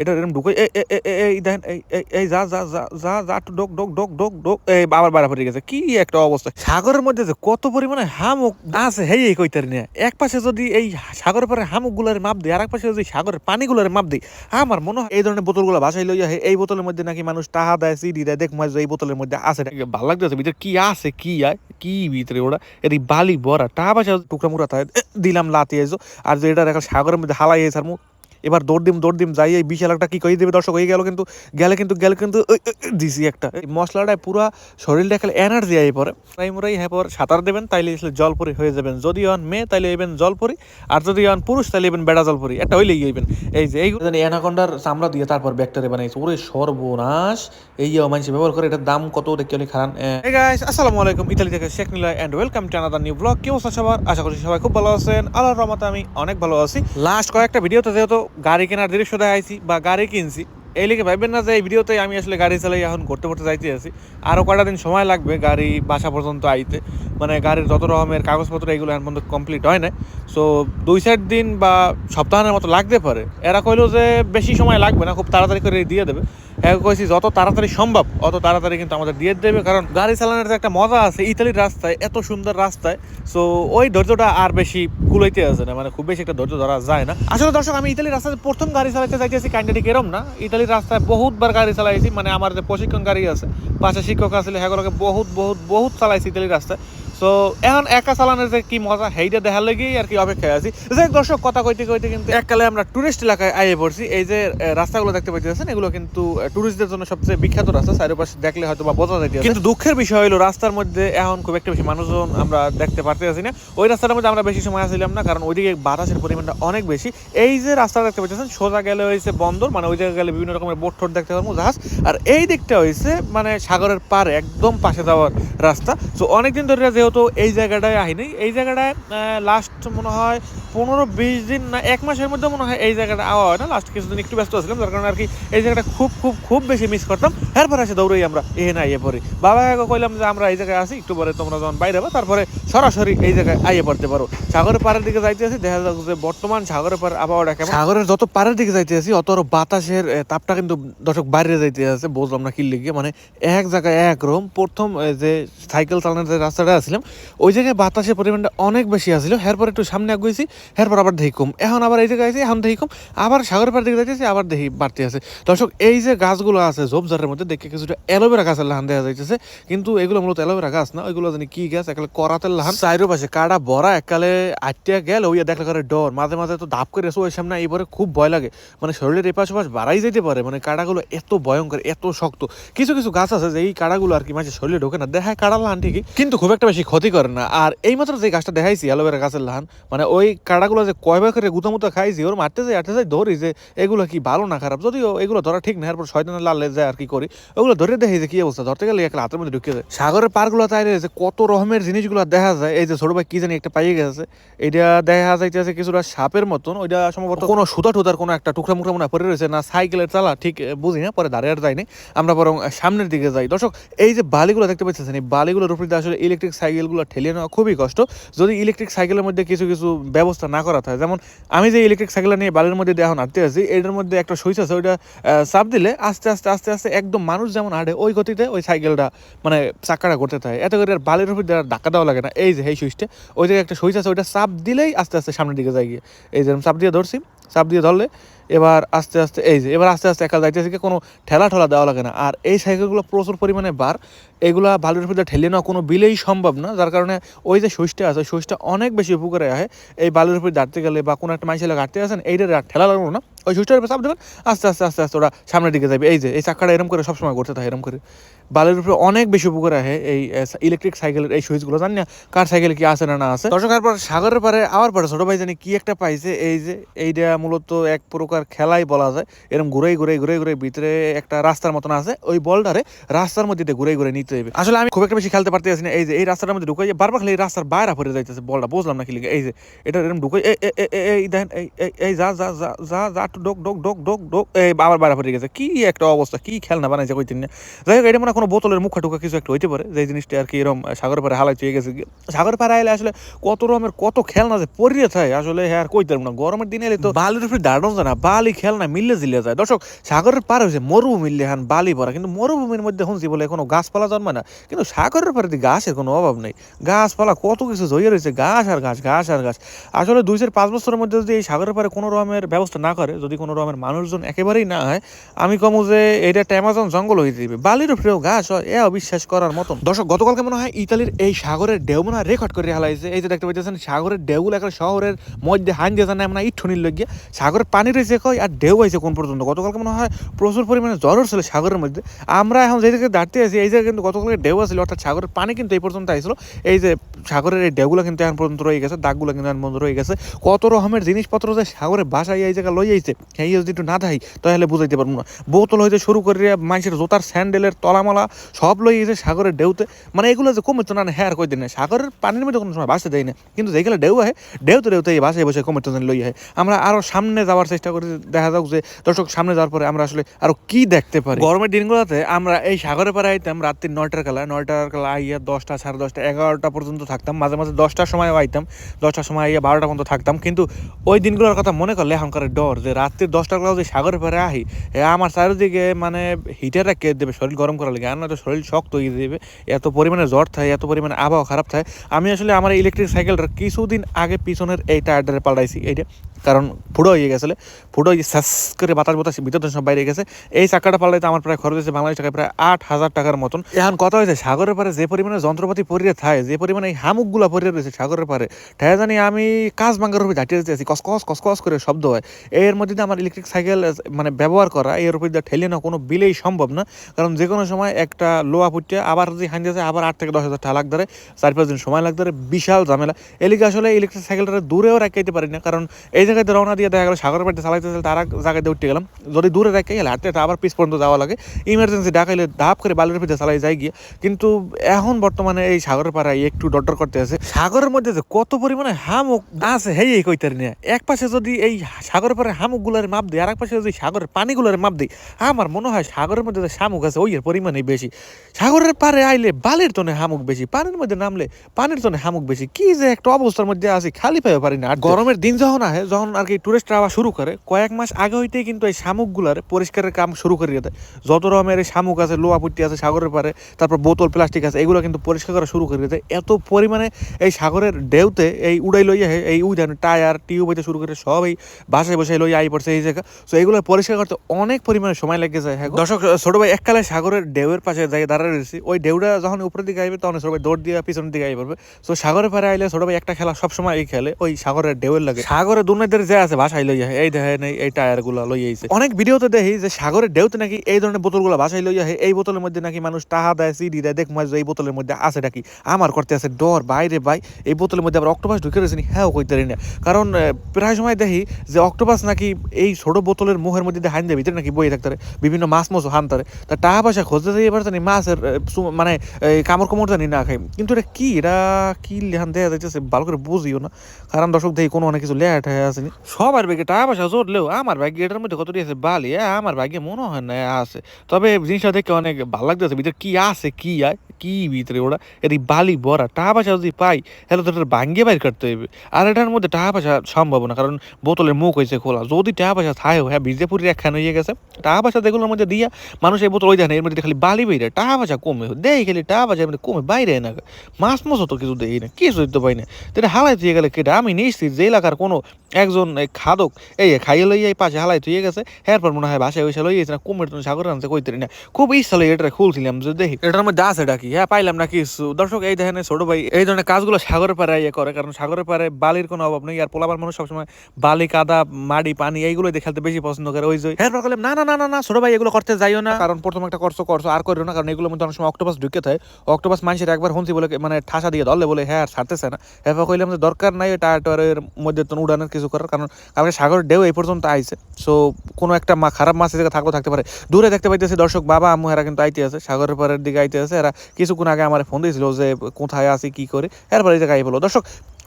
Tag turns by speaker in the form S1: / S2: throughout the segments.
S1: এটা এরকম ঢুকে, এই দেখেন, এই যা যা যা যা যা ডোক ডোক ডোক ডোক ডোক, এই আবার বাড়া পড়ে গেছে। কি একটা অবস্থা। সাগরের মধ্যে যে কত পরিমাণে হামুক আছে, হেই এই কইতারি নিয়ে এক পাশে যদি এই সাগরের পরে হামুকগুলার মাপ দিই আর এক পাশে যদি সাগরের পানিগুলার মাপ দিই, আমার মনে হয় এই ধরনের বোতলগুলো বাসায় লইয়া এই বোতলের মধ্যে নাকি মানুষ টাহা দেয় সিডি দেয়, দেখ মাঝে এই বোতলের মধ্যে আছে ভালো লাগতেছে, ভিতরে কি আছে, কি আয় কি ভিতরে ওরা এটি বালি ভরা, টাহা পয়সা টুকরা মুড়া দিলাম লাতি এসো, আর যে এটা সাগরের মধ্যে হালাই আর মুখ এবার দৌড় দিম দৌড় দিম যাই এই বিশাল একটা কি কই দেবে দর্শক হয়ে গেল কিন্তু গেলে কিন্তু গেলে কিন্তু দিছি একটা। এই মশলাটায় পুরা শরীরটা খেলে এনার্জি আই পরে তাই মোরাই হ্যাঁ পর সাঁতার দেবেন তাইলে আসলে জলপরি হয়ে যাবেন। যদি হন মেয়ে তাইলে এবেন জলপরি আর যদি হন পুরুষ তাইলে এবেন বেড়া জলপরি একটা হইলেই গইবেন এই যে এই অ্যানাকন্ডার চামড়া দিয়ে তারপর ব্যাকটেরিয়া বানাইছে। ওরে সর্বনাশ। এই মানুষ ব্যবহার করে এটার দাম কত দেখতে হলে খারান এই গাইস আসসালামু আলাইকুম। ইতালি থেকে Sheikh Niloy and welcome to another new blog কেউ আছে সবার? আশা করি সবাই খুব ভালো আছেন। আল্লাহর রহমতে আমি অনেক ভালো আছি। লাস্ট কয়েকটা ভিডিওতে যেহেতু গাড়ি কেনার দৃশ্য দেখাইছি বা গাড়ি কিনছি। এই লিখে ভাববেন না যে এই ভিডিওতে আমি আসলে গাড়ি চালাই এখন ঘুরতে ঘুরতে যাইতে আছি। আরও কয়টা দিন সময় লাগবে গাড়ি বাসা পর্যন্ত আইতে। মানে গাড়ির যত রকমের কাগজপত্র এগুলো এখন পর্যন্ত কমপ্লিট হয় না সো দুই চার দিন বা সপ্তাহের মতো লাগতে পারে। এরা কইলো যে বেশি সময় লাগবে না, খুব তাড়াতাড়ি করে দিয়ে দেবে। হ্যাঁ কইছি যত তাড়াতাড়ি সম্ভব, অত তাড়াতাড়ি কিন্তু আমাদের দিয়ে দেবে। কারণ গাড়ি চালানোর একটা মজা আছে, ইতালির রাস্তায়, এত সুন্দর রাস্তায় সো ওই ধৈর্যটা আর বেশি কুলাইতে আছে না। মানে খুব বেশি একটা ধৈর্য ধরা যায় না। আসলে দর্শক, আমি ইতালির রাস্তায় প্রথম গাড়ি চালাতে যাইতেছি কাইন্ডাটি এরম না। ইতালির রাস্তায় বহুতবার গাড়ি চালাইছি মানে আমার যে প্রশিক্ষণ গাড়ি আছে, পাশে শিক্ষক আসলে সেগুলোকে বহুত বহুত বহুত চালাইছি ইতালির রাস্তায়। সো এখন একা চালানোর যে কি মজা দেখার আর কি অপেক্ষায় আছি। দর্শক, কথা কইতে কইতে কিন্তু এককালে আমরা টুরিস্ট এলাকায় আইয়ে পড়ছি। এই যে রাস্তাগুলো দেখতে পাইতেছেন, এগুলো কিন্তু টুরিস্টদের জন্য সবচেয়ে বিখ্যাত রাস্তা। চারিপাশে দেখলে হয়তো বা বোঝা কিন্তু দুঃখের বিষয় হলো রাস্তার মধ্যে এখন খুব একটা বেশি মানুষজন আমরা দেখতে পারতেছি না। ওই রাস্তার মধ্যে আমরা বেশি সময় আসছিলাম না, কারণ ওইদিকে বাতাসের পরিমাণটা অনেক বেশি। এই যে রাস্তা দেখতে পাচ্ছেন সোজা গেলে হয়েছে বন্দর মানে ওই জায়গায় গেলে বিভিন্ন রকমের বোট ঠোট দেখতে পারব, জাহাজ। আর এই দিকটা হয়েছে মানে সাগরের পার একদম পাশে যাওয়ার রাস্তা। তো অনেকদিন ধরে যেহেতু এই জায়গাটায় আহিনি এই জায়গাটায় লাস্ট মনে হয় পনেরো বিশ দিন না, এক মাসের মধ্যে মনে হয় এই জায়গাটা আওয়া হয় না। লাস্ট কিছুদিন একটু ব্যস্ত ছিলাম, যার কারণে আর কি এই জায়গাটা খুব খুব খুব বেশি মিস করতাম। এরপর এসে দৌড়েই আমরা এহে না ইয়ে পড়ি। বাবা কইলাম যে, আমরা এই জায়গায় আসি একটু পরে তোমরা যখন বাইরে যাব, তারপরে সরাসরি এই জায়গায় আইয়ে পড়তে পারো। সাগরের পাড়ের দিকে যাইতে আছি দেখা যাক যে বর্তমান সাগরের পাড়ের আবহাওয়াটা কেমন। সাগরের যত পাড়ের দিকে যাইতে আছি অত বাতাসের তাপটা কিন্তু দর্শক বাইরে যাইতে আছে বুঝলাম না কি লিখে মানে এক জায়গায় একরকম প্রথম যে সাইকেল চালানোর যে রাস্তাটা আসছিলাম ওই জায়গায় বাতাসের পরিমাণটা অনেক বেশি আসছিল এরপর একটু সামনে আগুয়েছি এরপর আবার দেখি কম। এখন আবার এই জায়গায় আছি এখন দেখি কম। আবার সাগরের পাড়ের দিকে যাইতেছি, আবার দেখি বাড়তে আছে। দর্শক, এই যে গাছগুলো আছে ঝোপঝাড়ের মধ্যে, দেখে কিছুটা অ্যালোভেরা গাছের লাহান দেখা যাইতেছে। কিন্তু এগুলো মূলত অ্যালোভেরা গাছ না, ওইগুলো জানি কি গাছ একালে করাতের লাহান। চাইরো পাশে কাটা বড়া একালে আটটিয়া গেল ওই দেখলে করে ডর। মাঝে মাঝে তো ধাপ করে এসো ওই সামনে, এইবারে খুব ভয় লাগে। মানে শরীরের এপাশ ওপাশ বাড়াই যেতে পারে মানে কাটাগুলো এত ভয়ঙ্কর, এত শক্ত। কিছু কিছু গাছ আছে যে এই কাটাগুলো আর কি মাঝে শরীরে ঢোকে না, দেখায় কাটা লাহান ঠিকই। কিন্তু খুব একটা বেশি ক্ষতি করে না। আর এই মাত্র যে গাছটা দেখাইছি, অ্যালোভেরা গাছের লাহান মানে ওই কাড়াগুলো যে কয়বার করে গুতামুতা খাইছি, ওর মারতে যাই আটতে যাই ধরি যে, এগুলো কি ভালো না খারাপ? যদিও এগুলো ধরা ঠিক না, এরপর শয়তানের লালে যায় আর কি করি। ওগুলো ধরে দেখি যে কি অবস্থা? ধরতে গেলে একটা হাতের মধ্যে ঢুকে যায়। সাগরের পারগুলো তাইলে যে কত রকমের জিনিসগুলো দেখা যায়, এই যে ছোট ভাই কি জানি একটা পাইয়ে গেছে এটা দেখা যাইতেছে কিছুটা সাপের মতন। ওইটা সম্ভবত কোনো সুতা টুতার কোনো একটা টুকরা মুকরা মনে পড়ে রয়েছে, না সাইকেলের চালা, ঠিক বুঝি না, পরে দাঁড়িয়ে আর যাইনি। আমরা বরং সামনের দিকে যাই। দর্শক, এই যে বালিগুলো দেখতে পাচ্ছেন এই বালিগুলোর উপরে আসলে ইলেকট্রিক সাইকেলগুলো ঠেলিয়ে নেওয়া খুবই কষ্ট। যদি ইলেকট্রিক সাইকেলের মধ্যে কিছু কিছু ব্যবস্থা না করা থাকে, যেমন আমি যে ইলেকট্রিক সাইকেল নিয়ে বালির মধ্যে এখন হাঁটতে আছি এটার মধ্যে একটা সুইচ আছে, ওইটা চাপ দিলে আস্তে আস্তে আস্তে আস্তে একদম মানুষ যেমন হাঁটে, ওই গতিতে ওই সাইকেলটা মানে চাকাটা করতে থাকে। এত করে আর বালির উপর ধাক্কা দেওয়া লাগে না। এই যে, এই সুইচটা, ওই জায়গায় একটা সুইচ আছে, ওইটা চাপ দিলেই আস্তে আস্তে সামনের দিকে যাই গিয়ে। এই যে এরম চাপ দিয়ে ধরছি, চাপ দিয়ে ধরলে এবার আস্তে আস্তে, এই যে, এবার আস্তে আস্তে একাল যাইতেছে কি কোনো ঠেলা ঠেলা দেওয়া লাগে না। আর এই সাইকেলগুলো প্রচুর পরিমাণে বার। এগুলা বালুর উপর ঠেলে নেওয়া কোনো বিলেই সম্ভব না। যার কারণে ওই যে সুইচটা আছে সুইচটা অনেক বেশি উপকারে আসে এই বালুর উপর দাঁড়তে গেলে বা কোনো একটা মাইসেলে ঘাটতে আসেন এইটা ঠেলা লাগল না। ওই সুইচটার উপরে চাপ দেবেন, আস্তে আস্তে আস্তে আস্তে ওরা সামনের দিকে যাবে। এই যে, এই চাকাটা এরম করে সবসময় করতে থাকে, এরম করে। বালুর উপরে অনেক বেশি উপকার আসে এই ইলেকট্রিক সাইকেলের এই সুইচগুলো। জানি না কার সাইকেল কি আছে না না আছে। দর্শকের পর সাগরের পারে, আবার পরে ছোট ভাই জানি কি একটা পাইছে। এই যে, এইটা মূলত এক প্রকার খেলাই বলা যায় এরকম ঘুরে ঘুরে ঘুরে ঘুরে ভিতরে একটা রাস্তার মতন আছে, ওই বলটারে রাস্তার মধ্যে ঘুরে ঘুরে নিতে হবে আসলে আমি খুব একটা বেশি খেলতে পারতেছি না, এই যে এই রাস্তার মধ্যে ঢুকে বারবার খালি রাস্তার বাইরে পড়ে যাইতেছে বলটা, বুঝলাম না কি এই যে এটা এরকম ঢুকে, এই দেখেন, এই যা যা যা যা যা ডোক ডোক ডোক ডোক ডোক, এই আবার বাইরে পড়ে গেছে, কি একটা অবস্থা, কি খেলনা বানাইছে কই তিন যাই হোক, এটা মনে কোনো বোতলের মুখা টুকা কিছু একটা হইতে পারে, যে জিনিসটা আর কি এরকম সাগর পারে হালাই চুয়ে গেছে। সাগর পারে আইলে আসলে কত রকমের, কত খেলনা যে পরিয়ে থাকে, আসলে হ্যাঁ আর কইতে পারব না, গরমের দিনে এলে তো বালির উপরে দাঁড়ানো যায় না বালি খেল না মিললে জিলে যায়। দর্শক, সাগরের পারে হয়েছে মরুভূমি হান বালি ভরা, কিন্তু মরুভূমির মধ্যে শুনছি বলে কোনো গাছপালা জন্মায় না। কিন্তু সাগরের পারে গাছের কোনো অভাব নেই, গাছপালা কত কিছু জড়িয়ে রয়েছে, গাছ আর গাছ গাছ আর গাছ। আসলে দুই চার পাঁচ বছরের মধ্যে যদি এই সাগরের পারে কোনো রকমের ব্যবস্থা না করে, যদি কোনো রকমের মানুষজন একেবারেই না হয়, আমি কমু যে এটা একটা অ্যামাজন জঙ্গল হয়ে দিবে বালির উপরেও গাছ হয়, এ অবিশ্বাস করার মতন। দর্শক, গতকালকে মনে হয় ইতালির এই সাগরের ঢেউ মনে হয় রেকর্ড করে হালাইছে এই যে দেখতে পাইতেছেন, সাগরের ঢেউগুলো একটা শহরের মধ্যে হান দিয়ে জানে মানে ইঠনির লগে সাগরের পানি রয়েছে কয়, আর ঢেউ হয়েছে কোন পর্যন্ত? গতকালকে মনে হয় প্রচুর পরিমাণে জ্বর ছিল সাগরের মধ্যে। আমরা এখন যে দিকে দাঁড়িয়ে আছি, এই জায়গায় কিন্তু গতকালকে ঢেউ আসছিল অর্থাৎ সাগরের পানি কিন্তু এই পর্যন্ত আসছিল এই যে সাগরের এই ঢেউগুলো কিন্তু এখন পর্যন্ত রয়ে গেছে, দাগগুলো কিন্তু এখন পর্যন্ত রয়ে গেছে। কত রকমের জিনিসপত্র যে সাগরে বাসায় এই জায়গায় লই আইছে এই যদি একটু না থাই তাহলে বুঝাইতে পারব না। বোতল হইতে শুরু করে মানুষের জোতার স্যান্ডেলের তলামালা, সব লই গেছে সাগরের ঢেউতে। মানে এগুলো যে কমে তো না হ্যাঁ আর কই দিন সাগরের পানির মধ্যে কোনো সময় বাসতে দেয় না। কিন্তু যেগুলো ঢেউ আহে, ঢেউতে ঢেউতে এই বাসায় বসে কমে তো লই আহে। আমরা আরও সামনে যাওয়ার চেষ্টা করি দেখা যাক যে দর্শক, সামনে যাওয়ার পরে আমরা আসলে আরও কি দেখতে পারি। গরমের দিনগুলোতে আমরা এই সাগরে পাড়ে আইতাম রাত্রি নয়টার কালা নয়টার কালা আইয়া দশটা, সাড়ে দশটা, এগারোটা পর্যন্ত থাকতাম। মাঝে মাঝে দশটার সময় আইতাম। দশটার সময় আইয়া বারোটা পর্যন্ত থাকতাম। কিন্তু ওই দিনগুলোর কথা মনে করলে এখনকার ডর যে রাত্রি দশটার কালা যে সাগরে পাড়ে আহি আমার চারিদিকে মানে হিটারটা কে দেবে, শরীর গরম করা লাগে। আর না তো শরীর শক্ত হয়ে দেবে। এত পরিমাণে জ্বর থাকে, এত পরিমাণে আবহাওয়া খারাপ থাকে। আমি আসলে আমার ইলেকট্রিক সাইকেলটা কিছুদিন আগে পিছনের এই টায়ারটারে পাল্টাইছি। এইটা কারণ ফুটো হয়ে গেছিলে ফুটো হয়ে করে বাতাস বাতাস ভিতর সব বাইরে গেছে। এই চাকাটা পাল্টাইতে আমার প্রায় খরচ হয়েছে বাংলাদেশ টাকায় প্রায় আট হাজার টাকার মতন। এখন কথা হয়েছে, সাগরের পারে যে পরিমাণে যন্ত্রপাতি পরিয়ে থাকে, যে পরিমাণে এই হামুকগুলা পরিয়ে রয়েছে সাগরের পারে তাই জানি আমি কাজ ভাঙ্গার উপরে ঝাঁটিয়ে যেতে আছি কসকস কসকস করে শব্দ হয়। এর মধ্যে আমার ইলেকট্রিক সাইকেল মানে ব্যবহার করা, এর উপর ঠেলে না কোনো বিলেই সম্ভব না। কারণ যে কোনো সময় একটা লোয়া ফুটে আবার যদি হান যায়, আবার আট থেকে দশ হাজার টাকা লাগতে চার পাঁচ দিন সময় লাগতে বিশাল ঝামেলা। এলিকে আসলে ইলেকট্রিক সাইকেলটা দূরেও রাখাইতে পারি না, কারণ এই জায়গায় রওনা দিয়ে দেখা গেলো, সাগরের পাড়ে চালাইতে চালাইতে তারা জায়গায় উঠতে গেলাম। যদি দূরে রাখে গেলে হাঁটতে আবার পিস পর্যন্ত যাওয়া লাগে। ইমার্জেন্সি ডাকাইলে ধাপ করে বালির ভিতরে চালাই যাই গিয়ে। কিন্তু এখন বর্তমানে এই সাগরের পাড়ায় একটু ডর করতে আছে। সাগরের মধ্যে যে কত পরিমাণে হামুক আছে, হেই, এই কইতার নিয়ে। এক পাশে যদি এই সাগরের পাড়ে হামুকগুলার মাপ দেয় আর এক পাশে যদি সাগরের পানিগুলার মাপ দেয় আমার মনে হয় সাগরের মধ্যে যে শামুক আছে, ওই এর পরিমাণে বেশি। সাগরের পাড়ে আইলে বালির তনে হামুক বেশি, পানির মধ্যে নামলে পানির তনে হামুক বেশি। কি যে একটা অবস্থার মধ্যে আছে, খালি পাইতে পারি না। গরমের দিন যখন আহে, যখন আর কি টুরিস্ট আবার শুরু করে, কয়েক মাস আগে হইতেই কিন্তু এই শামুকগুলার পরিষ্কারের কাম শুরু করে দেয়। যত রকমের এই শামুক আছে লোয়া পুট্টি আছে, সাগরের পারে তারপর বোতল প্লাস্টিক আছে, এগুলো কিন্তু পরিষ্কার করা শুরু করে দেয়। এত পরিমাণে এই সাগরের ঢেউতে এই উড়াই লইয়া এই উইধান, টায়ার টিউব হইতে শুরু করে সব এই বাসায় বসে লইয়া আই পড়ছে এই জায়গা। তো এগুলো পরিষ্কার করতে অনেক পরিমাণে সময় লেগে যায়। হ্যাঁ দর্শক, ছোট ভাই, এককালে সাগরের ঢেউয়ের পাশে যাই দাঁড়ায় রয়েছি ওই ঢেউটা যখন উপরের দিকে আইবে, তখন ছোট ভাই দৌড় দিয়ে পিছনের দিকে আই পড়বে। তো সাগরের পারে আইলে ছোট ভাই একটা খেলা সবসময় এই খেলে, ওই সাগরের ঢেউয়ের লাগে। সাগরের দুর্নীতির যে আছে বাসায় লইয়া, এই দেখেন, এই- টায়ারগুলা লই আইছে। অনেক ভিডিওতে দেখি যে সাগরের ঢেউতে নাকি এই ধরনের বোতলগুলা বাসায় লইয়া এই বোতলের মধ্যে নাকি মানুষ টাহা দেয়, সিডি দেয় দেখ মাঝে এই বোতলের মধ্যে আছে নাকি। আমার করতে আছে ডর, বাইরে ভাই, এই বোতলের মধ্যে আবার অক্টোপাস ঢুকে রয়েছে হ্যাঁ কইতে না। কারণ প্রায় সময় দেখি যে অক্টোপাস নাকি এই ছোট বোতলের মুখের মধ্যে হান দেয় ভিতরে নাকি বই থাকতে বিভিন্ন মাছ মাছ হান তা টাকা পয়সা খুঁজতে যাই এবার জানি মাছের মানে কামড় কোমর জানি না খাই। কিন্তু এটা কি এটা কি লেহান দেয়া যাইতেছে, ভালো করে বুঝিও না। কারণ দর্শক দেখি কোনো অনেক কিছু লেট হয়ে সবার ব্যাগে টাকা পয়সা জোরলেও আমার ভাগ্যে এটার মধ্যে কতটি আছে? বালি আমার ভাগ্যে মনে হয় না আছে। তবে জিনিসটা দেখে অনেক ভালো লাগতেছে, ভিতরে কি আছে, কি আয় কি ভিতরে ওরা? এটি বালি ভরা টাকা পয়সা যদি পাই, তাহলে তো এটা ভাঙ্গে বাইর করতে হবে আর এটার মধ্যে টাকা পয়সা সম্ভব না, কারণ বোতলের মুখ হয়েছে খোলা। যদি টাকা পয়সা থাকেও হ্যাঁ ভিজে পুরি একখানে হয়ে গেছে, টাকা পয়সা যেগুলোর মধ্যে দিয়া মানুষ এই বোতল ওই দেখেন, এর মধ্যে খালি বালি বেরে টাকা পয়সা কমে দেই খালি টাকা পয়সা মধ্যে কমে, বাইরে না মাছ মাছ তো কিছু দেই না কিছু দিতে পাই না। তো এটা হালাই দিয়ে গেলে কেটে আমি নিশ্চিত যে এলাকার কোনো একজন এই খাদক, এই খাইয়ে লইয়া এই পাশে হালাই তুই গেছে, এরপর মনে হয় বাসায় ওইসা লইয়েছে না কুমির তুমি সাগর আনছে কইতে না। খুব ইচ্ছা লাগে এটা খুলছিলাম যে দেখি। এটার মধ্যে আছে ডাকি হ্যাঁ পাইলাম না কিছু। দর্শক, এই দেখেন ছোট ভাই, এই ধরনের কাজগুলো সাগরের পাড়ে ইয়ে করে, কারণ সাগরের পাড়ে বালির কোনো অভাব নেই, আর পোলাবার মানুষ সবসময় বালি, কাদা মাটি পানি এইগুলো দিয়ে খেলতে বেশি পছন্দ করে, ওই যে। এরপর বললাম, না না না না না, ছোট ভাই, এগুলো করতে যাইও না। কারণ প্রথম একটা করছ করছ, আর করিও না, কারণ এগুলোর মধ্যে অনেক সময় অক্টোপাস ঢুকে থাকে। অক্টোপাস মানুষের একবার হুনছি বলে মানে ঠাসা দিয়ে ধরলে বলে হ্যাঁ আর ছাড়তেছে না। এরপর কইলাম যে, দরকার নাই টায়ার টায়ারের মধ্যে তো উড়ানোর কিছু করার, কারণ আমাকে সাগর ঢেউ এই পর্যন্ত আইছে। সো কোনো একটা মা, খারাপ মাছ এদিকে থাকলেও থাকতে পারে। দূরে দেখতে পাইতেছি দর্শক, বাবা, আম্মু, এরা কিন্তু আইতে আছে। সাগরের পাড়ের দিকে আইতে আছে, এরা কিছুক্ষণ আগে আমার ফোন দিয়েছিল যে কোথায় আছি, কি করে। এরপরে এই জায়গায় বলো দর্শক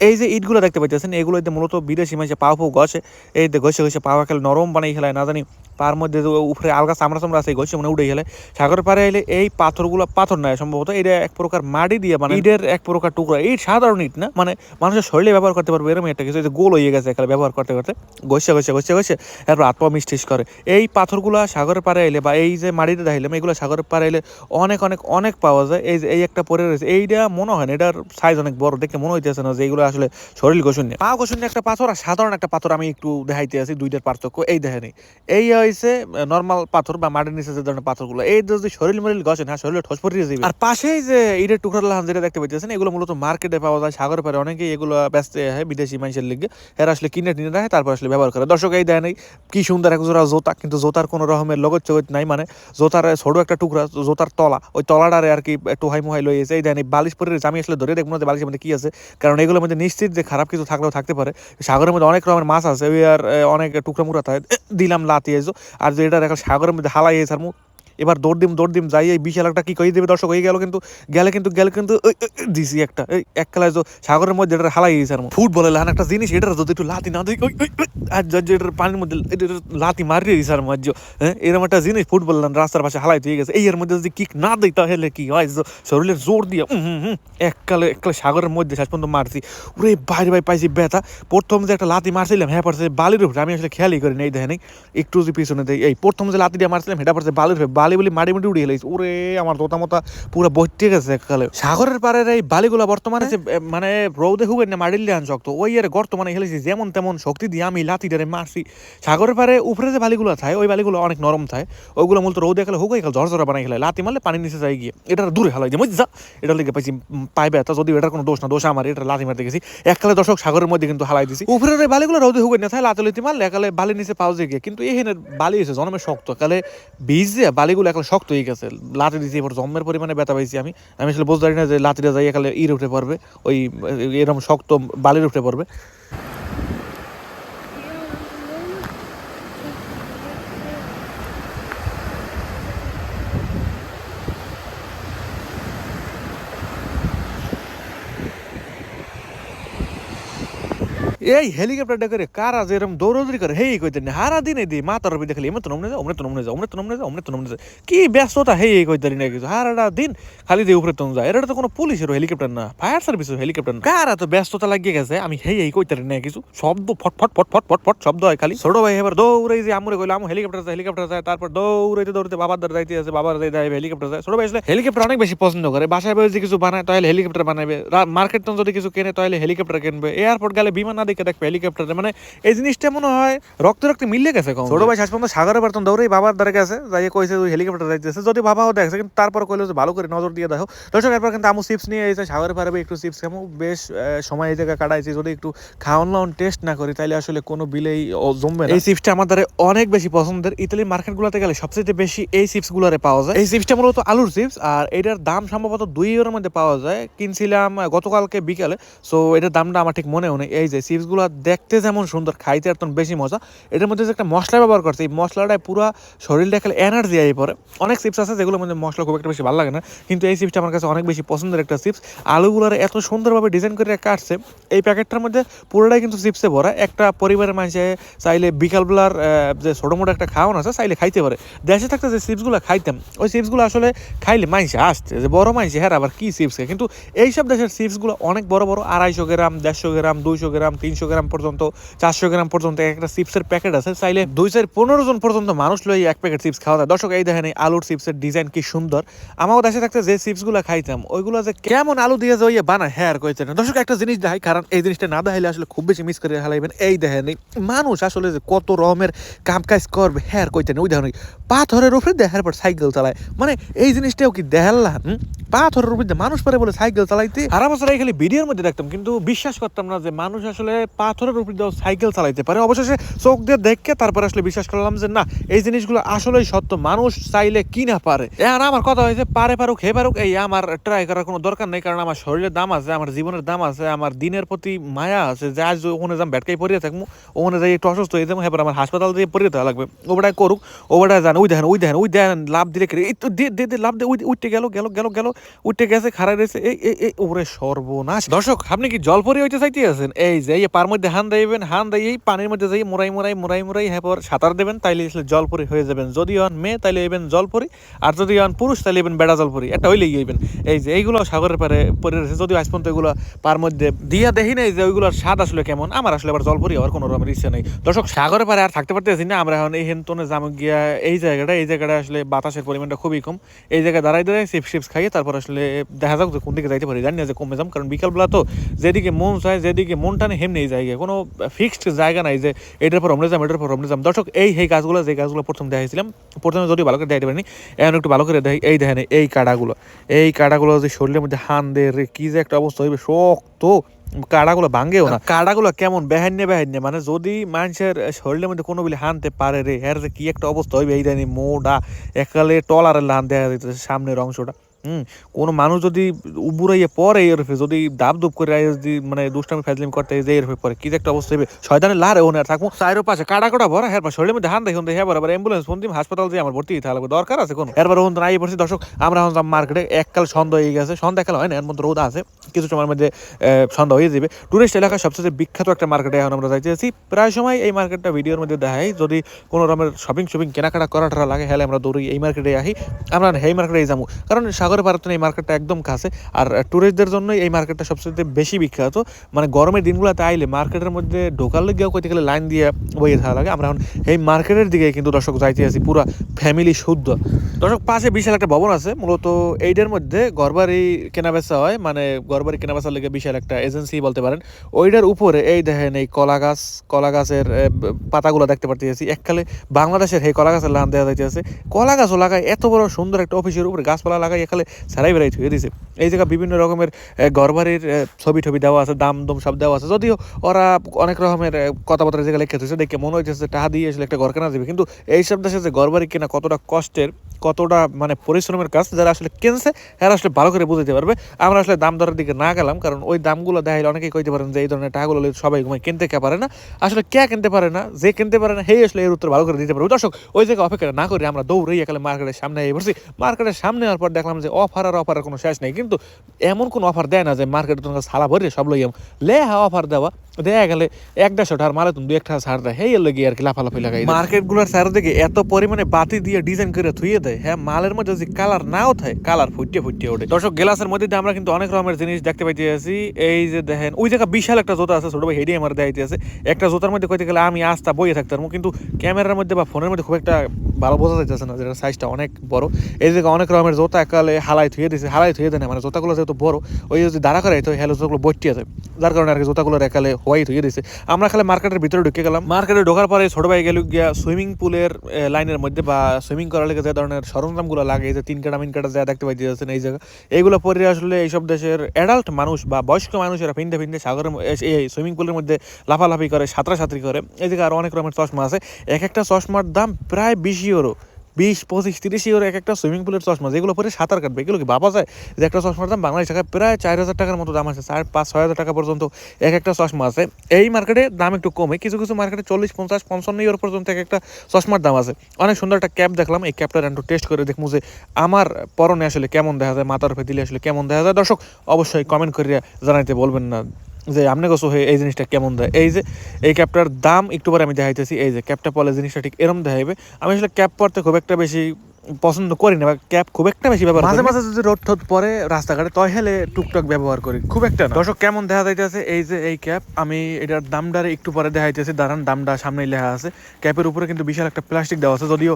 S1: এই যে ইটগুলো দেখতে পাইতেছেন এগুলোতে মূলত বিদেশি মাঝে পাও পাও গছে। এই ঘষে ঘষে পাওয়া খেলে নরম বানাই খেলায় না জানি পার মধ্যে উপরে আলগা চামড়া চামড়া আছে ঘষে মানে উঠে গেলে। সাগর পারে এলে এই পাথরগুলো, পাথর নয়, সম্ভবত এটা এক প্রকার মাটি দিয়ে মানে ইটের এক প্রকার টুকরা। এই সাধারণ ইট না মানে মানুষের শরীরে ব্যবহার করতে পারবে এরকম একটা কিছু। গোল হয়ে গেছে এখানে ব্যবহার করতে করতে। ঘষে ঘষে ঘষে ঘষে এরপর পা মিষ্টিস করে। এই পাথরগুলা সাগরের পারে এলে বা এই যে মাটিতে দেখাইলাম, এগুলো সাগরের পারে এলে অনেক অনেক অনেক পাওয়া যায়। এই যে, এই একটা পরে রয়েছে। এইটা মনে হয় না, এটার সাইজ অনেক বড়, দেখে মনে হইতেছে না যে এইগুলো আসলে শরীর গোসন নিয়ে পা গোসন একটা পাথর আর সাধারণ একটা পাথর আমি একটু দেখাইতে আছি দুইটার পার্থক্য এই দেখেনি। এই হয়েছে নর্মাল পাথর বা মাটির নিচে যে ধরনের পাথরগুলো, এই যদি শরীর মরিল গছেন হ্যাঁ শরীরে ঠোস পড়িয়ে যাবে আর পাশেই যে ইটের টুকরা লাহান যেটা দেখতে পাইতেছেন, এগুলো মূলত মার্কেটে পাওয়া যায়, সাগর পারে অনেকেই এগুলো ব্যস্ত হয় বিদেশি মানুষের লিগে। এরা আসলে কিনে টিনে রাখে, তারপর আসলে ব্যবহার করে। দর্শক, এই দেয় নেই কি সুন্দর এক জোড়া জোতা, কিন্তু জোতার কোনো রকমের লগত চগত নাই। মানে জোতার ছোট একটা টুকরা, জোতার তলা, ওই তলাটারে আর কি টোহাই মোহাই লই এসে, এই দেয় নাই বালিশ পরে আমি আসলে ধরে দেখব না বালিশের মধ্যে কি আছে, কারণ এগুলোর মধ্যে নিশ্চিত যে খারাপ কিছু থাকলেও থাকতে পারে। সাগরের মধ্যে অনেক রকমের মাছ আছে, ওই আর অনেক টুকরা থাকে। দিলাম লাতি এসো আর যে এটা এখন সাগরের মধ্যে হালাই আর মু এবার দৌড় দিম দৌড় দিম যাই এই বিশাল একটা কি কই দেবে দর্শক হয়ে গেল কিন্তু গেলে কিন্তু গেলে কিন্তু দিছি একটা এই এক খেলায় তো সাগরের মধ্যে এটা হালাই গেছে আর ফুটবলের লান একটা জিনিস এটা যদি একটু লাতি না দিই এটার পানির মধ্যে লাতি মারিয়ে দিছে আর মজ্জ হ্যাঁ? এরকম একটা জিনিস ফুটবল রাস্তার পাশে হালাই দিয়ে গেছে। এই এর মধ্যে যদি কিক না দিই তাহলে কি হয়? শরীরের জোর দিয়ে উম, হুম, হুম, এককালে এককালে সাগরের মধ্যে শেষ পর্যন্ত মারছি। ওরে বাইরে ভাই পাইছি ব্যথা। প্রথম যে একটা লাতি মারছিলাম হ্যাঁ পড়ছে বালির উপরে আমি আসলে খেয়ালই করি নেই দেখেন একটু যে পিছনে দেয় এই প্রথম যে লাতি দিয়ে মারছিলাম হেটা পড়ছে বালির উপরে বালি বলি মাটি মাটি উড়িয়ে গেছে ওরে, আমার দোতা মতা পুরো বইতে গেছে এককালে সাগরের পাড়ের এই বালিগুলা বর্তমানে যে মানে রৌদে হুগে না মারিলে আন শক্ত, ওই এর বর্তমানে যেমন তেমন শক্তি দিয়ে আমি লাতি ডারে মারছি। সাগরের পাড়ে উপরে যে বালিগুলো থাকে, ওই বালিগুলো অনেক নরম থাকে। ওইগুলো মূলত রৌদে খেলে হুগে খেলে, ঝরঝরা বানাই খেলে লাতি মারলে পানি নিচে যাই গিয়ে। এটা দূরে হেলাই দিয়ে মজা এটা লেগে পাইছি পাইবে তা যদি এটার কোনো দোষ না, দোষ আমার এটা লাতি মারতে গেছি। এককালে দর্শক, সাগরের মধ্যে কিন্তু হালাই দিছি। উপরের এই বালিগুলো রৌদে হুগে না থাকে লাতি লইতে মারলে একালে বালি নিচে পাউজে গিয়ে। কিন্তু এখানে বালি এসে জন্মের শক্ত কালে বীজ দিয়ে বালিগুলো এখন শক্ত হয়ে গেছে। লাতে দিয়েছি এবার জম্মের পরিমাণে ব্যথা পাইছি আমি। আমি আসলে বুঝতে পারি না যে লাতিটা যাই একালে ইর উঠে পড়বে, ওই এরকম শক্ত বালির উঠে পড়বে। এই হেলিকপ্টারটা করে কারা যে এরকম দৌড়দৌড়ি করে। হেই কইতেন হারা দিনে দি মাতার রবি দেখলে, এমন তো নমনে যাও, অমনে তো নমনে যাও, অমনে তো নমনে যাও, অমনে তো নমনে যাও। কি ব্যস্ততা, হেই, এই কইতারি না কিছু? হারাটা দিন, খালি দিয়ে উপরে তুমি যায়। এটা তো কোনো পুলিশের হেলিকপ্টার না, ফায়ার সার্ভিসের হেলিকপ্টার না। তো ব্যস্ততা লাগিয়ে গেছে? আমি, হেই, এই কইতারি না কিছু? শব্দ, ফট ফট ফট ফট ফট ফট, শব্দ হয় খালি। ছোট ভাই এবার দৌড়ে যে আমরে কইলো, আমু হেলিকপ্টার যায় হেলিকপ্টার যায় তারপর দৌড়াইতে দৌড়াইতে বাবার দ্বার যাইতে আছে, বাবার যাই যাই হেলিকপ্টার যায়। ছোট ভাই আসলে হেলিকপ্টার অনেক বেশি পছন্দ করে। বাসায় বসে কিছু বানায়, তাহলে হেলিকপ্টার বানাবে মার্কেট যদি কিছু কেনে, তাহলে হেলিকপ্টার কিনবে। এয়ারপোর্ট গেলে বিমান না দেখে দেখবে হেলিকপ্টার মানে এই জিনিসটা মনে হয় রক্ত রক্তে মিললে গেছে কম ছোট ভাই শেষ পর্যন্ত সাগরের বার্তন দৌড়েই বাবার দ্বারা গেছে যাই কইছে ওই হেলিকপ্টার যাইতেছে যদি বাবাও দেখছে কিন্তু তারপর কইলো যে ভালো করে নজর দিয়ে দেখো। দর্শক এরপর কিন্তু আমু চিপস নিয়ে এসে সাগরে পারবে একটু চিপস খামো। বেশ সময় এই জায়গায় কাটাইছি যদি একটু খাওয়ান লাউন টেস্ট না করি তাহলে আসলে কোনো বিলেই জমবে না। এই চিপসটা আমার দ্বারা অনেক বেশি পছন্দের। ইতালি মার্কেটগুলোতে গেলে সবচেয়ে বেশি এই চিপস গুলারে পাওয়া যায়। এই চিপসটা মূলত আলুর চিপস আর এটার দাম সম্ভবত দুই ইউরোর মধ্যে পাওয়া যায়। কিনছিলাম গতকালকে বিকালে সো এটার দামটা আমার ঠিক মনেও নেই। এই যে চিপস গুলো দেখতে যেমন সুন্দর, খাইতে তখন বেশি মজা। এটার মধ্যে যে একটা মশলা ব্যবহার করছে, এই মশলাটায় পুরো শরীরটা খেলে এনার্জি আই পরে অনেক চিপস আছে যেগুলোর মধ্যে মশলা খুব একটা বেশি ভালো লাগে না, কিন্তু এই চিপসটা আমার কাছে অনেক বেশি পছন্দের একটা চিপস আলুগুলোর এত সুন্দরভাবে ডিজাইন করে কাটছে, এই প্যাকেটটার মধ্যে পুরোটাই কিন্তু চিপসে ভরা। একটা পরিবারের মানুষে চাইলে বিকালবেলার যে ছোটো মোটো একটা খাওয়ান আছে, চাইলে খাইতে পারে। দেশে থাকতে যে চিপসগুলো খাইতাম, ওই চিপসগুলো আসলে খাইলে মাইসে আসছে। যে বড় মাইসে হ্যাঁ আবার কি চিপস কিন্তু এইসব দেশের চিপসগুলো অনেক বড় বড়, আড়াইশো গ্রাম, দেড়শো গ্রাম, দুইশো গ্রাম তিনশো গ্রাম পর্যন্ত, চারশো গ্রাম পর্যন্ত একটা চিপসের প্যাকেট আছে। চাইলে দুই চার পনেরো জন পর্যন্ত মানুষ লই এক প্যাকেট চিপস খাওয়া যায়। দর্শক, এই দেখেন এই আলুর চিপসের ডিজাইন কি সুন্দর। আমারও দেশে থাকতে যে চিপসগুলো খাইতাম, ওইগুলো যে কেমন আলু দিয়ে যে ওই বানায় হ্যাঁ আর কইতে না। দর্শক, একটা জিনিস দেখাই, কারণ এই জিনিসটা না দেখাইলে আসলে খুব বেশি মিস করে হালাইবেন। এই দেখেন মানুষ আসলে যে কত রকমের কাম কাজ করবে হ্যাঁ আর কইতে ওই দেখেন পাথরের উপরে দেখার পর সাইকেল চালায়। মানে এই জিনিসটাও কি দেখাল্লা পাথরের উপরে মানুষ পারে বলে সাইকেল চালাইতে। বছর এই খালি ভিডিওর মধ্যে দেখতাম, কিন্তু বিশ্বাস করতাম না যে মানুষ আসলে পাথরের উপর দিয়েও সাইকেল চালাইতে পারে। অবশেষে চোখ দিয়ে দেখকে তারপরে আসলে বিশ্বাস করলাম যে না, এই জিনিসগুলো আসলেই সত্য। মানুষ চাইলে কি না পারে? এখন আমার কথা হয়েছে, পারে পারুক, হে পারুক, এই আমার ট্রাই করার কোনো দরকার নেই, কারণ আমার শরীরের দাম আছে, আমার জীবনের দাম আছে, আমার দিনের প্রতি মায়া আছে, যে আজ ওখানে যাম ব্যাটকাই পড়িয়ে থাকব, ওখানে যাই একটু অসুস্থ হয়ে যাব হ্যাঁ আমার হাসপাতাল দিয়ে পড়িয়ে দেওয়া লাগবে ওটাই করুক ওটাই জান ওই দেখেন ওই দেখেন ওই দেখেন, লাভ দিলে এই তো দে দে দে, লাভ দে, ওই উঠতে গেল গেল গেল গেল, উঠতে গেছে খারাপ রয়েছে, এই এই ওরে সর্বনাশ। দর্শক, আপনি কি জল পরি হইতে চাইতে আছেন এই যে, এই পার মধ্যে হান দিবেন, হান দিয়ে এই পানির মধ্যে যাই মোরাই মোরাই মোরাই মোরাই হ্যাঁ পর সাঁতার দেবেন, তাইলে আসলে জল পরি হয়ে যাবেন। যদি হন মেয়ে, তাইলে এবেন জল পরি আর যদি হন পুরুষ, তাইলে এবেন বেড়া জল পরি এটা হইলেই হইবেন। এই যে এইগুলো সাগরের পারে পরে রয়েছে, যদিও আজ পর্যন্ত এগুলো পার মধ্যে দিয়া দেখি নাই যে ওইগুলোর স্বাদ আসলে কেমন, আমার আসলে আবার জল পরি হওয়ার কোনো রকমের ইচ্ছা নেই। দর্শক, সাগরের পারে আর থাকতে পারতেছি না, আমরা এখন এই হেনতনে জাম গিয়া এই জায়গাটা এই জায়গাটা আসলে বাতাসের পরিমাণটা খুবই কম। এই জায়গায় দাঁড়াই দাঁড়াই চিপস চিপস খাইয়ে তারপর আসলে দেখা যাক যে কোন দিকে যাইতে পারি। জানি না যে কমে যাম, কারণ বিকালবেলা তো যেদিকে মন চায়, যেদিকে মন টানে হেমনি এই জায়গায় কোনো ফিক্সড জায়গা নাই যে এটার পর যাম এটার পর যাম। দর্শক এই এই গাছগুলো যে গাছগুলো প্রথম দেখাইছিলাম প্রথমে যদি ভালো করে দেখাইতে পারিনি এখন একটু ভালো করে এই দেখেন এই কাটাগুলো এই কাটাগুলো যে শরীরের মধ্যে হান দে রে কি যে একটা অবস্থা হইবে শক্ত কাড়াগুলো ভাঙ্গেও না। কাড়াগুলো কেমন? বেহান্নে বেহান্নে মানে যদি মানুষের শরীরের মধ্যে কোনো বিলে হানতে পারে রে এর যে কি একটা অবস্থা হইবে এই জানি মোটা একালে টলারের লান দেখা যাইতেছে সামনের অংশটা। হুম কোনো মানুষ যদি উবুরাইয়ে পরে এর উপরে যদি দাব দুব করে যদি মানে দুষ্টামি ফাজলিম করতে যে এর উপরে পরে কি একটা অবস্থা হবে? শয়তানের লারে ওনার থাকব। চাইরো পাশে কাটা কাটা ভরা হ্যাঁ শরীরের মধ্যে হান দেখুন হ্যাঁ বরাবর অ্যাম্বুলেন্স ফোন দিম হাসপাতাল দিয়ে আমার ভর্তি হতে লাগবে দরকার আছে কোনো? এরপর ওখান আই পড়ছি দর্শক আমরা এখন মার্কেটে এককাল সন্ধ্যা হয়ে গেছে। সন্ধ্যা কাল হয় না এর মধ্যে রোদ আছে কিছু সময়ের মধ্যে সন্ধ্যা হয়ে যাবে। টুরিস্ট এলাকার সবচেয়ে বিখ্যাত একটা মার্কেটে এখন আমরা যাইতেছি প্রায় সময় এই মার্কেটটা ভিডিওর মধ্যে দেখাই যদি কোনো রকমের শপিং শপিং কেনাকাটা করা লাগে হলে আমরা দৌড়ি এই মার্কেটে আহি আমরা এই মার্কেটে যাব। কারণ সাগরে ভারত এই মার্কেটটা একদম কাছে। আর টুরিস্টদের জন্য এই মার্কেটটা সবচেয়ে বেশি বিখ্যাত। মানে গরমের দিনগুলোতে আইলে মার্কেটের মধ্যে ঢোকার লেগেও কইতে গেলে লাইন দিয়ে বইয়ে থাকা লাগে। আমরা এখন এই মার্কেটের দিকে কিন্তু দর্শক যাইতে আছি, পুরো ফ্যামিলি শুদ্ধ। দর্শক, পাশে বিশাল একটা ভবন আছে, মূলত এইটার মধ্যে ঘরবাড়ি কেনা বেচা হয়। মানে ঘরবাড়ি কেনা বেচার লেগে বিশাল একটা এজেন্সি বলতে পারেন। ওইটার উপরে এই দেখেন এই কলা গাছ, কলা গাছের পাতাগুলো দেখতে পারতেছি। এককালে বাংলাদেশের এই কলা গাছের লান দেওয়া যাইতেছে। কলা গাছও লাগায়, এত বড় সুন্দর একটা অফিসের উপরে গাছপালা লাগায়। একালে সারাই বেড়াই থুয়ে দিছে। এই জায়গা বিভিন্ন রকমের ঘরবাড়ির ছবি টবি দেওয়া আছে দাম দম সব দেওয়া আছে। যদিও ওরা অনেক রকমের কথাবার্তা যেগুলো লিখে দিয়েছে দেখে মনে হইতেছে টাকা দিয়ে আসলে একটা ঘর কেনা যাবে। কিন্তু এই সব দেশে যে ঘরবাড়ি কেনা কতটা কষ্টের, কতটা মানে পরিশ্রমের কাজ, যারা আসলে কিনছে, এরা আসলে ভালো করে বুঝতে পারবে। আমরা আসলে দাম দরের দিকে না গেলাম, কারণ ওই দামগুলো দেখাইলে অনেকেই কইতে পারেন যে এই ধরনের টাকাগুলো সবাই ঘুমায়, কিনতে কে পারে না। আসলে কে কিনতে পারে না, যে কিনতে পারে না সেই আসলে এর উত্তর ভালো করে দিতে পারবে। দর্শক, ওই জায়গায় অপেক্ষা না করে আমরা দৌড়ে একালে মার্কেটের সামনে এই বসি মার্কেটের সামনে হওয়ার পর দেখলাম যে অফার আর অফারের কোনো শেষ নেই। কিন্তু এমন কোনো অফার দেয় না যে মার্কেটে তোমাকে সালা ভরে সব লইয়াম লে হা অফার দেওয়া গেলে দু একটা ছাড় দেয়। আর কি লাফালাফি এত পরিমাণে বাতি দিয়ে ডিজাইন করে থুয়ে দেয়। হ্যাঁ মালের মধ্যে যদি কালার কালার ওঠে। গ্লাসের মধ্যে আমরা কিন্তু অনেক রকমের জিনিস দেখতে এই যে দেখেন, ওই জায়গা বিশাল একটা জোতা আছে, ছোট আমার একটা জোতার মধ্যে কইতে গেলে আমি আস্তা বইয়ে থাকতাম কিন্তু ক্যামেরার মধ্যে বা ফোনের মধ্যে খুব একটা ভালো বোঝা যাইতেছে না যেটা সাইজটা অনেক বড়। এই জায়গায় অনেক রকমের জোতা একালে হালাই থুয়ে দিয়েছে হালাই থুয়ে দেয় না মানে জোতাগুলো যেহেতু বড়, ওই যদি দাঁড়া করে তো হ্যালো, জোতাগুলো বইটিয়ে যায়। যার কারণে আর কি জোতাগুলোর একালে হোয়াইট হয়ে দিয়েছে আমরা খালি মার্কেটের ভিতরে ঢুকে গেলাম। মার্কেটে ঢোকার পরে ছোট ভাই গেল গিয়া সুইমিং পুলের লাইনের মধ্যে বা সুইমিং করার লেগে যে ধরনের সরঞ্জামগুলো লাগে যে তিন কাটা মিন কাটা যা দেখতে পাইতে যাচ্ছেন এই জায়গা, এইগুলো পরে আসলে এইসব দেশের অ্যাডাল্ট মানুষ বা বয়স্ক মানুষেরা পিনতে পিনতে সাগরের এই সুইমিং পুলের মধ্যে লাফালাফি করে সাঁতরা সাঁতরি করে। এই জায়গায় আরও অনেক রকমের চশমা আছে। এক একটা চশমার দাম প্রায় বিশ ইউরো বিশ, পঁচিশ, তিরিশ ইউরো এক একটা সুইমিং পুলের চশমা, যেগুলো পরে সাঁতার কাটবে। এগুলো কি ভাবা যায়? যে একটা চশমার দাম বাংলাদেশ টাকায় প্রায় চার হাজার টাকার মতো দাম আছে, চার, পাঁচ, ছয় হাজার টাকা পর্যন্ত এক একটা চশমা আছে। এই মার্কেটে দাম একটু কমে, কিছু কিছু মার্কেটে চল্লিশ, পঞ্চাশ, পঞ্চান্ন ইউরো পর্যন্ত এক একটা চশমার দাম আছে। অনেক সুন্দর একটা ক্যাপ দেখলাম, এই ক্যাপটা একটু টেস্ট করে দেখব যে আমার পরনে আসলে কেমন দেখা যায়, মাথার উপরে দিলে আসলে কেমন দেখা যায়। দর্শক, অবশ্যই কমেন্ট করে জানাইতে বলবেন না। যে আপনি হয়ে এই জিনিসটা কেমন দেয়? এই যে এই ক্যাপটার দাম একটু পরে আমি দেখাইতেছি। এই যে ক্যাপটা পরে জিনিসটা ঠিক এরম দেখাইবে। আমি আসলে ক্যাপ পরতে খুব একটা বেশি পছন্দ করি না বা ক্যাপ খুব একটা বেশি ব্যবহার মাঝে মাঝে যদি রোদ ঠোদ পরে রাস্তাঘাটে তয় হেলে টুকটাক ব্যবহার করি। খুব একটা না। দর্শক কেমন দেখা যাইতেছে এই যে এই ক্যাপ আমি এটার দামটারে একটু পরে দেখাইতেছি। দাঁড়ান দামটা সামনেই লেখা আছে। ক্যাপের উপরে কিন্তু বিশাল একটা প্লাস্টিক দেওয়া আছে। যদিও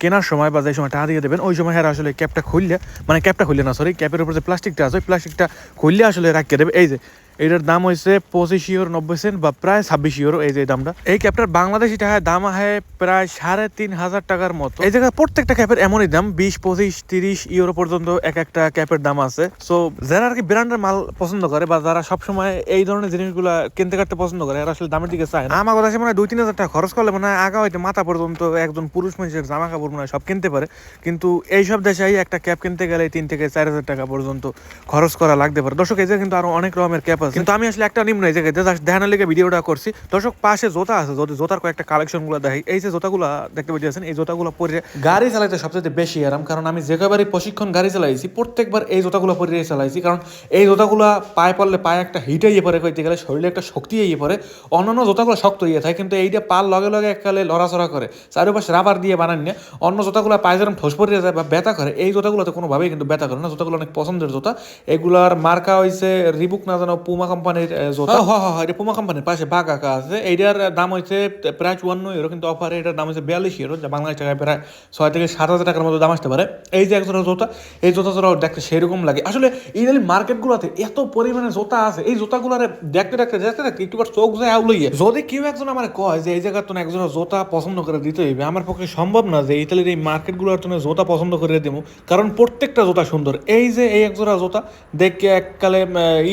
S1: কেনার সময় বা যে সময় টাকা দিয়ে দেবেন ওই সময় হ্যাঁ আসলে ক্যাপটা খুললে মানে ক্যাপটা খুললে না সরি ক্যাপের উপরে যে প্লাস্টিকটা আছে ওই প্লাস্টিকটা খুললে আসলে রাখিয়ে দেবে। এই যে এটার দাম হয়েছে পঁচিশ ইউরো নব্বই সেন্ট বা প্রায় ছাব্বিশ ইউরো এই যে দামটা। এই ক্যাপটার বাংলাদেশি টাকায় দাম আহে প্রায় সাড়ে তিন হাজার টাকার মতো। এই জায়গায় প্রত্যেকটা ক্যাপের এমনই দাম, বিশ, পঁচিশ, তিরিশ ইউরো পর্যন্ত এক একটা ক্যাপের দাম আছে। সো যারা আর কি ব্র্যান্ডের মাল পছন্দ করে বা যারা সবসময় এই ধরনের জিনিসগুলো কিনতে কাটতে পছন্দ করে, এরা আসলে দামের দিকে চায় না। আমার কথা মানে দুই, তিন হাজার টাকা খরচ করলে মানে আগা হয়তো মাথা পর্যন্ত একজন পুরুষ মানুষের জামা কাপড় মনে সব কিনতে পারে। কিন্তু এইসব দেশে একটা ক্যাপ কিনতে গেলে তিন থেকে চার হাজার টাকা পর্যন্ত খরচ করা লাগতে পারে। দর্শক, এই কিন্তু আরও অনেক রকমের ক্যাপ কিন্তু আমি আসলে একটা নিম্ন এই জায়গায় দেখানোর লেগে ভিডিওটা করছি। দর্শক পাশে জোতা আছে যদি জোতার কয়েকটা কালেকশনগুলো দেখি এই যে জোতাগুলো দেখতে পাচ্ছেন এই জোতাগুলো পরে গাড়ি চালাইতে সবচেয়ে বেশি আরাম কারণ আমি যে কবারই প্রশিক্ষণ গাড়ি চালাইছি প্রত্যেকবার এই জোতাগুলো পরে চালাইছি। কারণ এই জোতাগুলো পায়ে পড়লে পায়ে একটা হিট ইয়ে পরে কইতে গেলে শরীরে একটা শক্তি ইয়ে পরে অন্যান্য জোতাগুলো শক্ত ইয়ে থাকে কিন্তু এইটা পার লগে লগে এককালে লড়াচড়া করে। চারিপাশে রাবার দিয়ে বানান না অন্য জোতাগুলো পায়ে যেরকম ঠোস পড়িয়ে যায় বা ব্যথা করে এই জোতাগুলোতে কোনোভাবেই কিন্তু ব্যথা করে না। জোতাগুলো অনেক পছন্দের জোতা। এগুলার মার্কা হয়েছে রিবুক না জানো পুমা কোম্পানির জোতা এটা পুমা কোম্পানির পাশে বাঘ আঁকা আছে এইটার দাম হইছে প্রায় চুয়ান্ন ইউরো কিন্তু অফারে এটার দাম হচ্ছে বিয়াল্লিশ ইউরো যা বাংলাদেশ টাকায় প্রায় ছয় থেকে সাত হাজার টাকার মতো দাম আসতে পারে। এই যে একজোড়া জোতা এই জোতা জোড়া দেখতে সেরকম লাগে। আসলে এই ইতালি মার্কেটগুলোতে এত পরিমাণে জোতা আছে, এই জোতাগুলোরে দেখতে দেখতে দেখতে দেখতে একটু চোখ যায় আউলইয়ে যদি কেউ একজন আমার কয় যে এই জায়গার তো একজন জোতা পছন্দ করে দিতে হইবে, আমার পক্ষে সম্ভব না যে ইতালির এই মার্কেটগুলোর জন্য জোতা পছন্দ করে দেবো কারণ প্রত্যেকটা জোতা সুন্দর। এই যে এই একজোড়া জোতা দেখে এককালে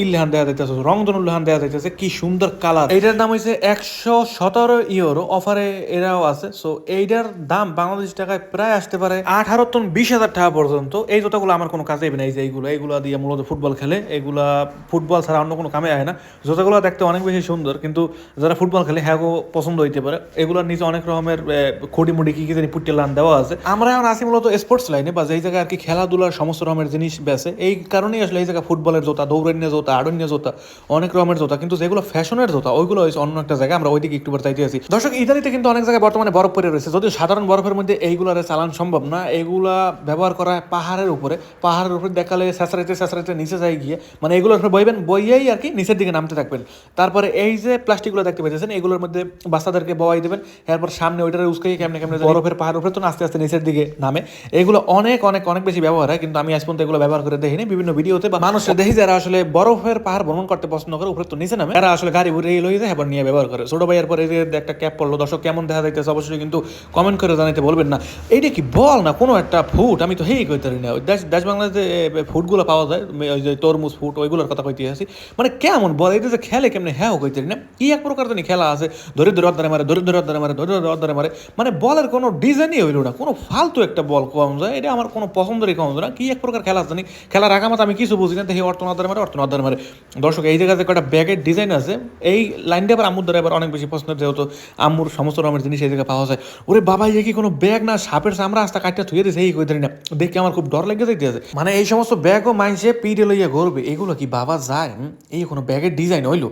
S1: ইলহান দেওয়া যাইতেছে রংধনু লহান দেওয়া যাইতেছে, কি সুন্দর কালার। এইটার দাম হয়েছে একশো সতেরো ইউরো। অফারে এরাও আছে। সো এইটার দাম বাংলাদেশ টাকায় প্রায় আসতে পারে আঠারো টন বিশ হাজার টাকা পর্যন্ত। এই জোতাগুলো আমার কোনো কাজে এই যে এইগুলো। এইগুলো দিয়ে মূলত ফুটবল খেলে। এগুলা ফুটবল ছাড়া অন্য কোনো কামে আয় না। জোতাগুলো দেখতে অনেক বেশি সুন্দর, কিন্তু যারা ফুটবল খেলে হ্যাঁ পছন্দ হইতে পারে। এগুলোর নিচে অনেক রকমের খুঁটি মুড়ি কি কি জানি পুট্টি লান দেওয়া আছে। আমরা এখন আসি মূলত স্পোর্টস লাইনে বা যেই জায়গায় আর কি খেলাধুলার সমস্ত রকমের জিনিস বেছে। এই কারণেই আসলে এই জায়গায় ফুটবলের জোতা দৌড়ান্য জোতা আড়ন্য জোতা অনেক রকমের জোতা, কিন্তু যেগুলো ফ্যাশনের জোতা, ওইগুলো হয়েছে অন্য একটা জায়গায়, আমরা ওইদিকে একটু চাইতে আছি। দর্শক, ইতালিতে কিন্তু অনেক জায়গায় বর্তমানে বরফ পরে রয়েছে। যদিও সাধারণ বরফের মধ্যে এইগুলার চালান সম্ভব না এগুলা ব্যবহার করা পাহাড়ের উপরে। পাহাড়ের উপরে দেখালে স্যাঁচড়াইতে স্যাঁচড়াইতে নিচে যায় গিয়ে মানে এগুলোর উপরে বইবেন, বইয়েই আর কি নিচের দিকে নামতে থাকবেন। তারপরে এই যে প্লাস্টিকগুলো দেখতে পাইতেছেন, এগুলোর মধ্যে বাচ্চাদেরকে বয়াই দেবেন, এরপর সামনে ওইটার উস্কাই কেমনে কেমনে বরফের পাহাড় উপরে তো আস্তে আস্তে নিচের দিকে নামে। এগুলো অনেক অনেক অনেক বেশি ব্যবহার হয়, কিন্তু আমি আজ পর্যন্ত এগুলো ব্যবহার করে দেখিনি। বিভিন্ন ভিডিওতে বা মানুষের দেখি যারা আসলে বরফের পাহাড় ভ্রমণ করতে পছন্দ করে, উপরে তো নিচে নামে। এরা আসলে গাড়ি উড়ে লই যায় এবার নিয়ে ব্যবহার করে। ছোট ভাইয়ের পরে একটা ক্যাপ পড়ল, দর্শক কেমন দেখা যাইতেছে অবশ্যই কিন্তু কমেন্ট করে জানাইতে বলবেন না। এইটা কি বল না কোনো একটা ফুড আমি তো হেই কইতে না। দেশ দেশ বাংলাদেশে ফুডগুলো পাওয়া যায় ওই যে তরমুজ ফুড ওইগুলোর কথা কইতে আসি। মানে কেমন বল? এটা যে খেলে কেমনে হ্যাঁ কইতে না। কি এক প্রকার জানি খেলা আছে। ধরে ধরে অদ্দারে মারে, ধরে ধরে অদ্দারে মারে, ধরে ধরে অদ্দারে মারে। মানে বলের কোনো ডিজাইনই হইল না। কোনো ফালতু একটা বল কম যায়। এটা আমার কোনো পছন্দেরই কম যায় না। কি এক প্রকার খেলা জানি? খেলার রাখা মতো আমি কিছু বুঝি না। দেখি অর্থ অদ্দারে মারে, অর্থ মারে। দর্শক এই জায়গাতে একটা ব্যাগের ডিজাইন আছে, এই লাইনটা আবার আম্মুর দ্বারা এবার অনেক বেশি পছন্দের যেহেতু আম্মুর সমস্ত রকমের জিনিস এই জায়গায় পাওয়া যায়। ওরে বাবা ইয়ে কি কোনো ব্যাগ না? সাপের সামরা আস্তা কাটটা থুয়ে দিয়েছে এই কই ধরি না। দেখে আমার খুব ডর লেগে যাইতেছে। মানে এই সমস্ত ব্যাগও মাইনসে পিঠে লইয়া ঘুরবে, এগুলো কি বাবা যায়? এই কোনো ব্যাগের ডিজাইন হইল?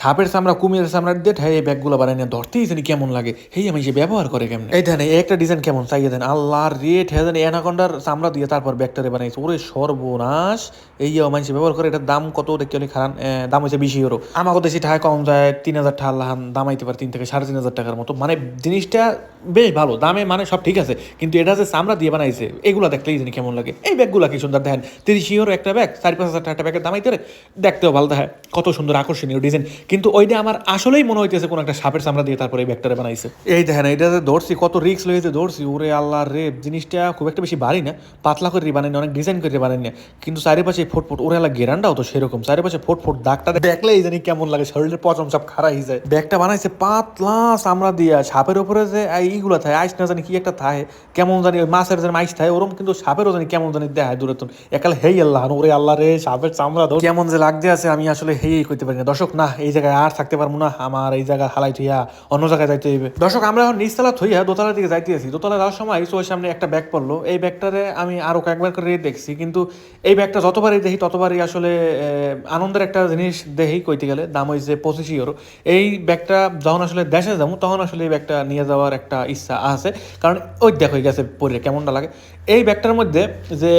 S1: সাপের চামড়া, কুমিরের চামড়া দিয়ে ঠাই এই ব্যাগগুলো বানাই না ধরতেই জানি কেমন লাগে। হেই আমি সে ব্যবহার করে কেমন? এই ধানে একটা ডিজাইন কেমন? চাইয়ে দেন, আল্লাহর রেট হ্যাঁ জানি অ্যানাকন্ডার চামড়া দিয়ে তারপর ব্যাগটারে বানাইছে ওরে সর্বনাশ, এই মানুষ ব্যবহার করে, এটার দাম কত? দেখতে অনেক খারাপ দাম হচ্ছে বেশি ইউরো আমাকে দেশি টাকা কম যায়, তিন হাজার টাকা লাহান দামাইতে পারে, তিন থেকে সাড়ে তিন হাজার টাকার মতো। মানে জিনিসটা বেশ ভালো, দামে মানে সব ঠিক আছে। কিন্তু এটা যে চামড়া দিয়ে বানাইছে, এগুলো দেখলেই জানি কেমন লাগে। এই ব্যাগগুলো কি সুন্দর, দেখেন, তিরিশ ইউরো একটা ব্যাগ, চারি পাঁচ হাজার টাকা ব্যাগের দামাইতে দেখতেও ভালো দেখে কত সুন্দর আকর্ষণীয় ডিজাইন কিন্তু ওইটা আমার আসলেই মনে হইতেছে কোনো একটা সাপের চামড়া দিয়ে তারপরে এই ব্যাগটারে বানাইছে। এই দেখেন এটা যে ধরছি, কত রিক্স লইতে ধরছি। ওরে আল্লাহ রে, জিনিসটা খুব একটা বেশি বাড়ি না, পাতলা করে বানাই অনেক ডিজাইন করে বানাই না। কিন্তু চারিপাশে ফোট ওরে আল্লাহ, গেরান্ডাও তো সেরকম। চারিপাশে ফোট ফোট দাগটা দেখলেই জানি কেমন লাগে, শরীরের পচম সব খারাপ হয়ে যায়। ব্যাগটা বানাইছে, পাতলা চামড়া দিয়া, সাপের উপরে যে এইগুলো থাকে, আইস না জানি কি একটা থাকে, কেমন জানি ওই মাছের যেন আইস থাকে, ওরম কিন্তু সাপেরও জানি কেমন জানি দেখায় দূরে তো একাল হেই আল্লাহ, ওরে আল্লাহ রে, সাপের চামড়া কেমন যে লাগতে আছে, আমি আসলে হেই করতে পারি না। দর্শক, না এই জায়গায় আর থাকতে পারব না, আমার এই জায়গা হালাই থইয়া অন্য জায়গায় যাইতে হইবে। দর্শক, আমরা এখন নিচতলা থইয়া দোতলার দিকে যাইতে আছি। দোতলা যাওয়ার সময় চোখের সামনে একটা ব্যাগ পড়ল। এই ব্যাগটারে আমি আরও কয়েকবার করে দেখছি, কিন্তু এই ব্যাগটা যতবারই দেখি, ততবারই আসলে আনন্দের একটা জিনিস দেখি কইতে গেলে। দাম হয়েছে পঁচিশ ইউরো এই ব্যাগটা যখন আসলে দেশে যাব, তখন আসলে এই ব্যাগটা নিয়ে যাওয়ার একটা ইচ্ছা আছে। কারণ ওই দেখ হয়ে গেছে পরে কেমনটা লাগে? এই ব্যাগটার মধ্যে যে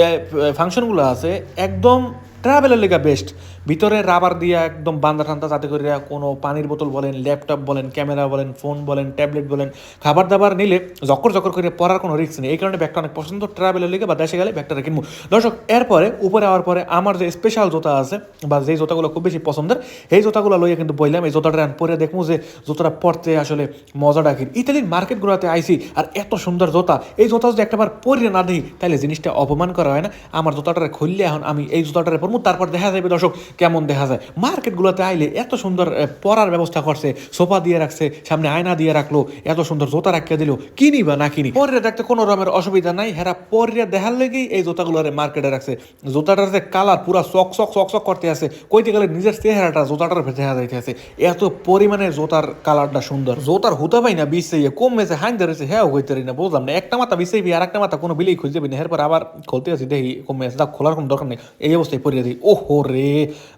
S1: ফাংশনগুলো আছে, একদম ট্রাভেলের লেগা বেস্ট ভিতরে রাবার দিয়া একদম বান্দা ঠান্ডা যাতে করে কোনো পানির বোতল বলেন ল্যাপটপ বলেন ক্যামেরা বলেন ফোন বলেন ট্যাবলেট বলেন, খাবার দাবার নিলে জকর জকর করে পড়ার কোনো রিস্ক নেই। এই কারণে ব্যাগটা অনেক পছন্দ ট্রাভেলের লেগে বা দেশে গেলে ব্যাগটা কিনবো। দর্শক, এরপরে উপরে আওয়ার পরে আমার যে স্পেশাল জুতা আছে, বা যেই জুতাগুলো খুব বেশি পছন্দের এই জুতাগুলো লইয়া কিন্তু বললাম এই জুতাটা পরে দেখব যে জুতাটা পরতে আসলে মজা কি ইতালির মার্কেটগুলোতে আইসি আর এত সুন্দর জুতা। এই জুতা যদি একটাবার পরে না দিই তাহলে জিনিসটা অপমান করা হয় না। আমার জুতাটা খুললে এখন আমি এই জুতাটা পরবো তারপর দেখা যাবে দর্শক কেমন দেখা যায়। মার্কেটগুলোতে আইলে এত সুন্দর পরার ব্যবস্থা করছে, সোফা দিয়ে রাখছে, সামনে আয়না দিয়ে রাখল, এত সুন্দর জোতা রাখিয়ে দিল, কিনি বা না কিনি। পরে দেখতে কোনো রকমের অসুবিধা নাই, হেরা পরে দেখার লেগেই এই জুতাগুলো মার্কেটে রাখছে। জোতাটার যে কালার পুরা চক চক চক চক করতে আছে, কইতে গেলে নিজের চেহারাটা জোতাটার দেখা যাইতে আছে। এত পরিমাণে জোতার কালারটা সুন্দর। জোতার হুতা পাই না বিছে কম মেসে হাইন ধরেছে হ্যাঁ হইতে না, বুঝলাম না। একটা মাথা বিছে আর একটা মাথা কোনো বিলেই খুঁজে যাবি না। এরপর আবার খুলতে আছি, দেখি কম তা খোলার কোনো দরকার নেই। এই অবস্থায় পরিয়ে দিই। ওহো রে!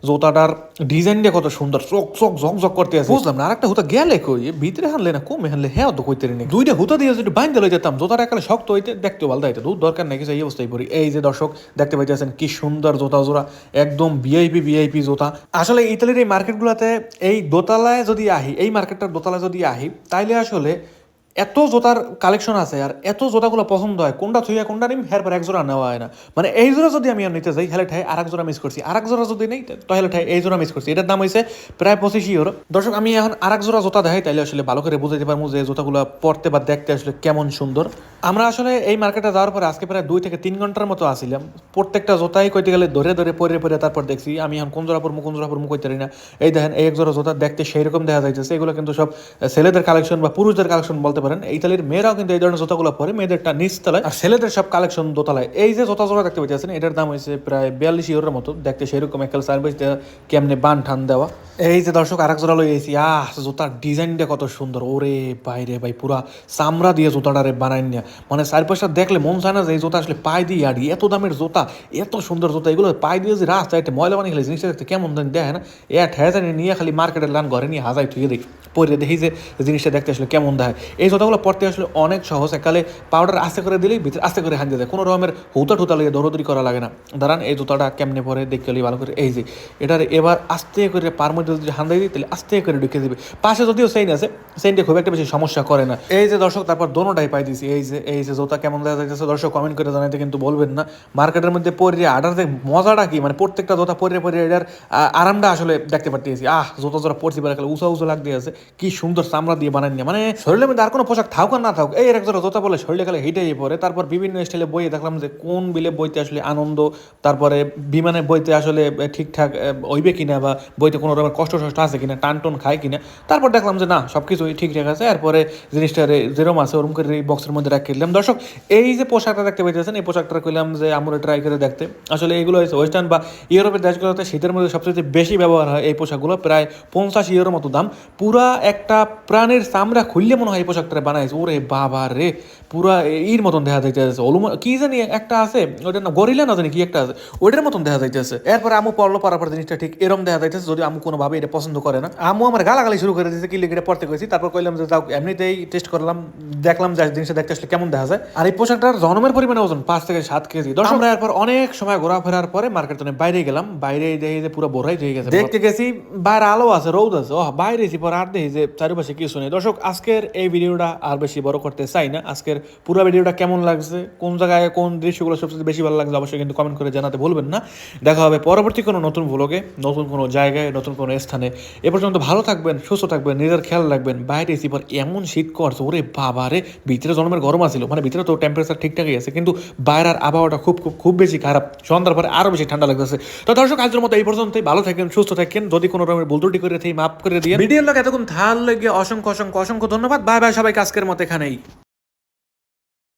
S1: জুতাটার ডিজাইনটা কত সুন্দর চক চক ঝক ঝক করতে আছে। বুঝলাম না আরেকটা হুতা গেলে কই? ভিতরে হানলে না কমে হানলে হ্যাঁ তো কইতে নেই দুইটা হুতা দিয়ে যদি বাইন্দে লই যেতাম জোতাটা একালে শক্ত হইতে দেখতে ভালো হইতে দূর দরকার নেই কিছু এই অবস্থায় পড়ি। এই যে দর্শক দেখতে পাইতেছেন কি সুন্দর জোতা জোড়া একদম ভিআইপি ভিআইপি জোতা। আসলে ইতালির এই মার্কেটগুলোতে এই দোতলায় যদি আহি এই মার্কেটটার দোতলায় যদি আহি তাইলে আসলে এত জোতার কালেকশন আছে আর এত জোতাগুলো পছন্দ হয়, কোনটা থুইয়া, কোনটা নিম, হের পর এক জোড়া নেওয়া হয় না। মানে এই জোড়া যদি আমি নিতে যাই, হেলে ঠাই আর এক জোড়া মিস করছি। আর এক জোড়া যদি নেই তাহলে ঠাই এই জোড়া মিস করছি। এটার দাম হয়েছে প্রায় পঁচিশ ইউরো। দর্শক, আমি এখন আর এক জোড়া জোতা দেখাই, তাইলে আসলে ভালো করে বুঝাইতে পারব যে জোতাগুলো পড়তে বা দেখতে আসলে কেমন সুন্দর। আমরা আসলে এই মার্কেটে যাওয়ার পরে আজকে প্রায় দুই থেকে তিন ঘণ্টার মতো আসিলাম। প্রত্যেকটা জোতাই কইতে গেলে ধরে ধরে, পরে পরে তারপর দেখছি। আমি এখন কোন জোড়া পরমু, কোন জোড়া পরমু কইতে পারি না। এই দেখেন, এই এক জোড়া জোতা দেখতে সেই রকম দেখা যাইতেছে। এগুলো কিন্তু সব ছেলেদের কালেকশন বা পুরুষদের কালেকশন বলতে পারেন। ইতালির মেয়েরাও কিন্তু এই ধরনের জোতাগুলো পরে, মেয়েদেরটা নিচতলায় আর ছেলেদের সব কালেকশন দোতলায় এই যে জোতা জোড়া দেখতে পাচ্ছেন, এটার দাম হয়েছে প্রায় বিয়াল্লিশ ইউরোর মতো। দেখতে সেরকম একাল সার্ভিস কেমনে বান ঠান দেওয়া। এই যে দর্শক, আরেক জোড়া লই এসি আহ, জুতার ডিজাইনটা কত সুন্দর। ওরে বাইরে ভাই, পুরা চামড়া দিয়ে জুতাটারে বানাই নিয়া। মানে চারপাশটা দেখলে মন চায় না যে এই জুতা আসলে পায়ে দিয়ে আর এত দামের জুতা, এত সুন্দর জুতা, এগুলো পায়ে দিয়ে যে রাস্তায় একটা ময়লা বানিয়ে খেলে জিনিসটা দেখতে কেমন জানি দেখে না। এ ঠেয়া নিয়ে খালি মার্কেটের লান ঘরে নিয়ে হাজাই থুয়ে দিই। পরে দেখি যে জিনিসটা দেখতে আসলে কেমন দেখায় এই জুতাগুলো পড়তে আসলে অনেক সহজ। একালে পাউডার আস্তে করে দিলেই ভিতরে আস্তে করে হাঁদিয়ে দেয়। কোনো রকমের হুতা ঠুতা লেগে দৌড়দৌড়ি করা লাগে না। দাঁড়ান, এই জুতাটা কেমনে পরে? দেখতে ভালো করে। এই যে, এটার এবার আস্তে করে পার মধ্যে যদি হান্দাই দিই, তাহলে আস্তে করে ঢুকে দিবে। পাশে যদিও সেইন আছে সেইনটা খুব একটা বেশি সমস্যা করে না। এই যে দর্শক, তারপর দোনোটাই পাই দিছি। এই যে এই যে জুতা কেমন দেখা যাইতেছে, দর্শক কমেন্ট করে জানাইতে কিন্তু বলবেন না। মার্কেটের মধ্যে পরে আডার মজাটা কি মানে প্রত্যেকটা জুতা পরে পরে এটার আরামটা আসলে দেখতে পারতেছি। আহ, জুতা জোড়া পরছি বেলা উঁচা উঁচু লাগতে আছে। কি সুন্দর চামড়া দিয়ে বানাই মানে শরীরের মধ্যে আর কোনো পোশাক থাকুক আর না থাকুক, এই এক জোড়া জুতা বলে শরীরে খেলে হেঁটেই পরে তারপর বিভিন্ন স্টাইলে বইয়ে দেখলাম যে কোন বিলে বইতে আসলে আনন্দ, তারপরে বিমানে বইতে আসলে ঠিকঠাক হইবে কিনা বা বইতে কোনো রকমের কষ্ট টষ্ট আছে কিনা, টান টন খায় কিনা, তারপর দেখলাম যে না সব কিছুই ঠিকঠাক আছে, এরপরে জিনিসটা যেরকম আছে ওরকম করে এই বক্সের মধ্যে রাখি দিলাম। দর্শক, এই যে পোশাকটা দেখতে পাইতেছেন, এই পোশাকটা কইলাম যে আমরা ট্রাই করে দেখতে। আসলে এগুলো হচ্ছে ওয়েস্টার্ন বা ইউরোপের দেশগুলোতে শীতের মধ্যে সবচেয়ে বেশি ব্যবহার হয় এই পোশাকগুলো, প্রায় পঞ্চাশ ইউরোর মতো দাম। পুরা একটা প্রাণের চামড়া খুললে মনে হয় এই পোশাকটা বানাইছে ওরে বাবা রে পুরা ইর মতন দেখা যাইতেছে। অলুম কি জানি একটা আছে ওইটার না গরিলা না জানি কি একটা আছে ওইটার মতন দেখা যাইতেছে। এরপরে আমু পড়ল পড়ার পর জিনিসটা ঠিক এরকম দেখা যাইতেছে যদি আমু কোনোভাবে এটা পছন্দ করে না। আমু আমার গালাগালি শুরু করে দিয়েছে কি লিখে এটা পড়তে গেছি তারপর কইলাম যে যাও এমনিতেই টেস্ট করলাম দেখলাম যে জিনিসটা দেখতে আসলে কেমন দেখা যায়। আর এই পোশাকটার জনমের পরিমাণে ওজন পাঁচ থেকে সাত কেজি। দর্শক আমরা এরপর অনেক সময় ঘোরাফেরার পরে মার্কেট বাইরে গেলাম বাইরে দেখি যে পুরো বোরাই হয়ে গেছে। দেখতে গেছি বাইরে আলো আছে রোদ আছে ও বাইরে এসি পরে আর দেখি যে চারিপাশে কিছু নেই। দর্শক আজকের এই ভিডিওটা আর বেশি বড় করতে চাই না। আজকের পুরো ভিডিওটা কেমন লাগছে, কোন জায়গায় কোন দৃশ্যগুলো সবচেয়ে বেশি ভালো লাগছে অবশ্যই কিন্তু কমেন্ট করে জানাতে ভুলবেন না। দেখা হবে পরবর্তী কোনো নতুন ভ্লগে নতুন কোনো জায়গায়, নতুন কোনো স্থানে। এ পর্যন্ত ভালো থাকবেন, সুস্থ থাকবেন, নিজের খেয়াল রাখবেন। বাইরে এসি পর এমন শীত করছে ওরে বাবা রে, ভিতরে জন্মের গরম আছিল। মানে ভিতরে তো টেম্পারেচার ঠিকঠাকই আছে, কিন্তু বাইরের আবহাওয়াটা খুব খুব খুব বেশি খারাপ। সন্ধ্যার পরে আরও বেশি ঠান্ডা লাগতেছে। তো দর্শক, আজকের মতো এই পর্যন্তই। ভালো থাকেন, সুস্থ থাকেন। যদি কোনো রকমের ভুল ত্রুটি করে থাকি, মাফ করে দিয়ে ভিডিও লোক এতক্ষণ থাল লেগে অসংখ্য অসংখ্য অসংখ্য ধন্যবাদ। বাই বাই সবাইকে আজকের মতো এখানেই।